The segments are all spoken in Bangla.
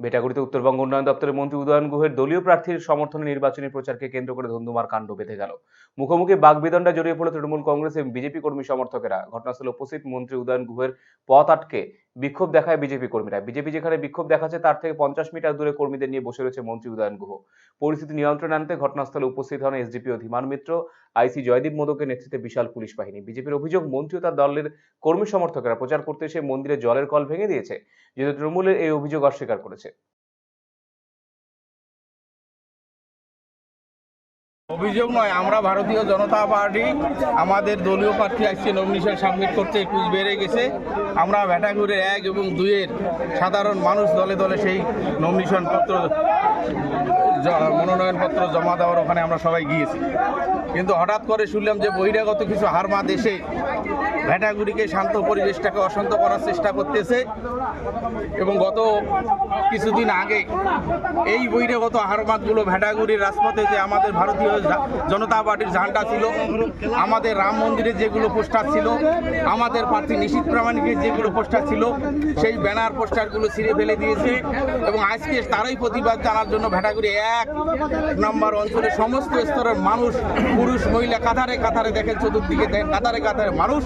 বেটাগুড়িতে উত্তরবঙ্গ উন্নয়ন দপ্তরের মন্ত্রী উদয়ন গুহের দলীয় প্রার্থীর সমর্থনে নির্বাচনী প্রচারকে কেন্দ্র করে ধুন্ধুমার কাণ্ড বেঁধে গেল। মুখোমুখি বাগবিদণ্ডা জড়িয়ে পড়ল তৃণমূল কংগ্রেস এবং বিজেপি কর্মী সমর্থকেরা। ঘটনাস্থলে উপস্থিত মন্ত্রী উদয়ন গুহের পথ আটকে বিক্ষোভ দেখায় বিজেপি কর্মীরা। বিজেপি যেখানে বিক্ষোভ দেখাচ্ছে, তার থেকে পঞ্চাশ মিটার দূরে কর্মীদের নিয়ে বসে রয়েছে মন্ত্রী উদয়ন গুহ। পরিস্থিতি নিয়ন্ত্রণে আনতে ঘটনাস্থলে উপস্থিত হন এসডিপিও ধীমান মিত্র, আইসি জয়দীপ মোদকের নেতৃত্বে বিশাল পুলিশ বাহিনী। বিজেপির অভিযোগ, মন্ত্রী তার দলের কর্মী সমর্থকেরা প্রচার করতে এসে মন্দিরে জলের কল ভেঙে দিয়েছে, যেহেতু তৃণমূলের এই অভিযোগ অস্বীকার করেছে। অভিযোগ নয়, আমরা ভারতীয় জনতা পার্টি, আমাদের দলীয় প্রার্থী আসছে নমিনেশন সাবমিট করতে, একুশ বেড়ে গেছে। আমরা ভ্যাটাগুড়ির এক এবং দুইয়ের সাধারণ মানুষ দলে দলে সেই নমিনেশন পত্র মনোনয়নপত্র জমা দেওয়ার ওখানে আমরা সবাই গিয়েছি। কিন্তু হঠাৎ করে শুনলাম যে বহিরাগত কিছু হারমাদ এসে ভ্যাটাগুড়িকে শান্ত পরিবেশটাকে অশান্ত করার চেষ্টা করতেছে এবং গত কিছুদিন আগে এই বহিরাগত হারমাতগুলো ভেটাগুড়ির রাজপথে যে আমাদের ভারতীয় জনতা পার্টির ঝান্ডা ছিল, আমাদের রাম মন্দিরের যেগুলো পোস্টার ছিল, আমাদের প্রার্থী নিশীত প্রামাণিকের যেগুলো পোস্টার ছিল, সেই ব্যানার পোস্টারগুলো ছিঁড়ে ফেলে দিয়েছে এবং আজকে তারই প্রতিবাদ জানার জন্য ভেটাগুড়ি এক নম্বর অঞ্চলের সমস্ত স্তরের মানুষ, পুরুষ, মহিলা, কাতারে কাতারে দেখেন, চতুর্দিকে দেখেন, কাতারে কাতারে মানুষ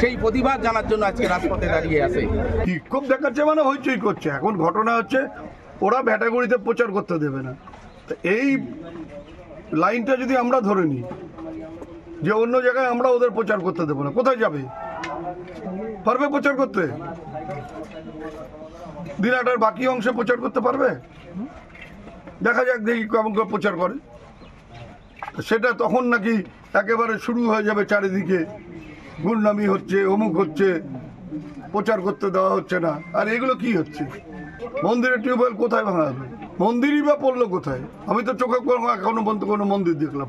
সেই প্রতিবাদ জানার জন্য আজকে রাজপথে দাঁড়িয়ে আছে। বিক্ষোভ দেখাচ্ছে মানে হইচই করছে। এখন ঘটনা হচ্ছে, ওরা ভ্যাটাগড়িতে প্রচার করতে দেবে না। এই লাইনটা যদি আমরা ধরে নিই, যে অন্য জায়গায় আমরা ওদের প্রচার করতে দেবো না, কোথায় যাবে? পারবে প্রচার করতে? দিনাটার বাকি অংশে প্রচার করতে পারবে? দেখা যাক দেখি কেমন করে প্রচার করে। সেটা তখন নাকি একেবারে শুরু হয়ে যাবে চারিদিকে। গুন্ডামি হচ্ছে, অমুক হচ্ছে, প্রচার করতে দেওয়া হচ্ছে না। আর এগুলো কি হচ্ছে? মন্দিরের টিউবওয়েল কোথায় ভাঙা হবে? মন্দিরই বা পড়ল কোথায়? আমি তো চোখে এখনও পর্যন্ত কোনো মন্দির দেখলাম।